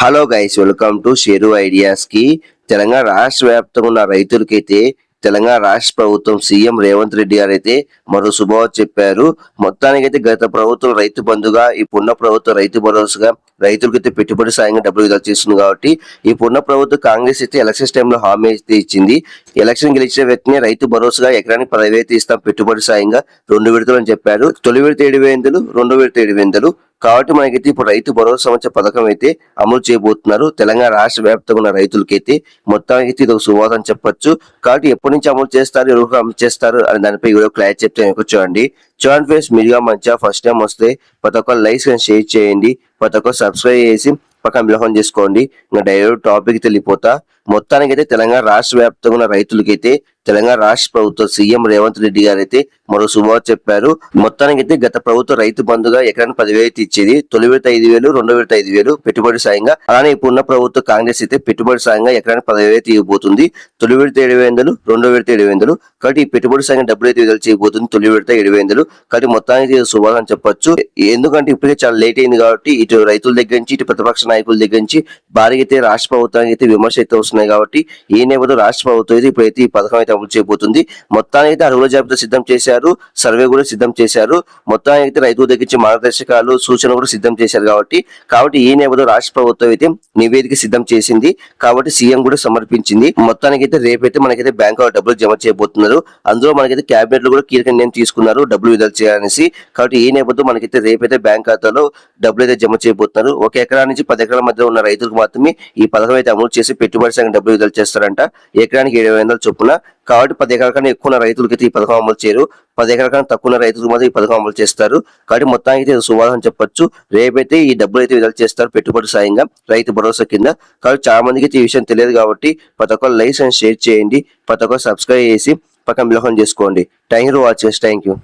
Hello guys welcome to Sheru ఐడియాస్కి. Telangana రాష్ట్ర వ్యాప్తంగా ఉన్న రైతులకైతే తెలంగాణ రాష్ట్ర ప్రభుత్వం సీఎం రేవంత్ రెడ్డి గారు అయితే మరో శుభవార్త చెప్పారు. మొత్తానికైతే గత ప్రభుత్వం రైతు బంధుగా ఇప్పుడున్న ప్రభుత్వం రైతు భరోసాగా రైతులకైతే పెట్టుబడి సాయంగా డబ్బులు విడుదల చేస్తుంది కాబట్టి ఇప్పుడున్న ప్రభుత్వం కాంగ్రెస్ అయితే ఎలక్షన్స్ టైంలో హామీ అయితే ఇచ్చింది. ఎలక్షన్ గెలిచిన వ్యక్తిని రైతు భరోసాగా ఎకరానికి పదవి ఇస్తాం పెట్టుబడి సాయంగా రెండు విడతలు అని చెప్పారు. తొలి విడత ఏడు వేలు రెండు విడత ఏడు వేలు కాబట్టి మనకైతే ఇప్పుడు రైతు భరోసా సంవత్సర పథకం అయితే అమలు చేయబోతున్నారు. తెలంగాణ రాష్ట్ర వ్యాప్తంగా ఉన్న రైతులకైతే మొత్తానికి అయితే ఇది ఒక సువాదం అని చెప్పొచ్చు. కాబట్టి ఎప్పటి నుంచి అమలు చేస్తారు ఎవరు అమలు చేస్తారు అని దానిపై వీడియో క్లారిటీ చెప్తే చూడండి. చూడండి ఫ్రెండ్స్ మీరుగా మంచిగా ఫస్ట్ టైం వస్తే ప్రతి ఒక్క లైక్స్ కానీ షేర్ చేయండి. ప్రతి ఒక్క సబ్స్క్రైబ్ చేసి పక్కన విలోహం చేసుకోండి. ఇంకా డైరెక్ట్ టాపిక్ తెలియపోతా మొత్తానికి అయితే తెలంగాణ రాష్ట్ర వ్యాప్తంగా ఉన్న రైతులకైతే తెలంగాణ రాష్ట్ర ప్రభుత్వం సీఎం రేవంత్ రెడ్డి గారు అయితే మరో శుభవార్త చెప్పారు. మొత్తానికి అయితే గత ప్రభుత్వ రైతు బంధుగా ఎకరానికి పదివేలు అయితే ఇచ్చేది. తొలి విడత ఐదు వేలు రెండో విడత ఐదు వేలు పెట్టుబడి సాయంగా. అలానే ఇప్పుడున్న ప్రభుత్వ కాంగ్రెస్ అయితే పెట్టుబడి సాయంగా ఎకరానికి పదివేలు తీయబోతుంది. తొలి విడత ఏడు వేలు రెండో విడత ఏడు వేలు కాబట్టి ఈ పెట్టుబడి సాయంగా డబ్బులు అయితే విడుదల చేయబోతుంది. తొలి విడత ఏడు వేలు కాబట్టి మొత్తానికి శుభాలని అని చెప్పొచ్చు. ఎందుకంటే ఇప్పటికే చాలా లేట్ అయింది కాబట్టి ఇటు రైతుల దగ్గర నుంచి ఇటు ప్రతిపక్ష నాయకుల దగ్గర నుంచి భారీ అయితే రాష్ట్ర ప్రభుత్వానికి అయితే విమర్శ అయితే వస్తున్నాయి కాబట్టి ఈ నేపథ్యంలో రాష్ట్ర ప్రభుత్వం అయితే ఇప్పుడైతే ఈ పథకం అయితే అమలు చేయబోతుంది. మొత్తానికి అయితే అర్హుల జాబితా సిద్ధం చేశారు సర్వే కూడా సిద్ధం చేశారు. మొత్తానికి అయితే రైతుల దగ్గర మార్గదర్శకాలు సూచనలు కూడా సిద్ధం చేశారు కాబట్టి కాబట్టి ఈ నేపథ్యంలో రాష్ట్ర ప్రభుత్వం అయితే నివేదిక సిద్ధం చేసింది. కాబట్టి సీఎం కూడా సమర్పించింది. మొత్తానికి అయితే రేపైతే మనకైతే బ్యాంక్ డబ్బులు జమ చేయబోతున్నారు. అందులో మనకైతే క్యాబినెట్లో కూడా కీలక నిర్ణయం తీసుకున్నారు డబ్బులు విడుదల చేయాలనేసి. కాబట్టి ఈ నేపథ్యం మనకైతే రేపైతే బ్యాంక్ ఖాతాలో డబ్బులు అయితే జమ చేయబోతున్నారు. ఒక ఎకరా నుంచి పది ఎకరాల మధ్య ఉన్న రైతులకు మాత్రమే ఈ పథకం అయితే అమలు చేసి పెట్టుబడి సంఘం డబ్బులు విడుదల చేస్తారంట. ఎకరానికి ఏడు వందల చొప్పున. కాబట్టి పది ఎకరాల కన్నా ఎక్కువ రైతులకి అయితే ఈ పథకం అమలు చేయరు. పది ఎకరాల కన్నా తక్కువ రైతులకు మాత్రం ఈ పథకం అమలు చేస్తారు. కాబట్టి మొత్తానికి అయితే ఇది అని చెప్పొచ్చు. రేపైతే ఈ డబ్బులు అయితే విడుదల చేస్తారు పెట్టుబడి సాయంగా రైతు భరోసా కింద. కాబట్టి చాలా మందికి అయితే ఈ విషయం తెలియదు కాబట్టి ప్రతి ఒక్కరు లైక్స్ అండ్ షేర్ చేయండి. ప్రతి ఒక్కరు సబ్స్క్రైబ్ చేసి పక్కన విలోహం చేసుకోండి. Thank you watch thank you.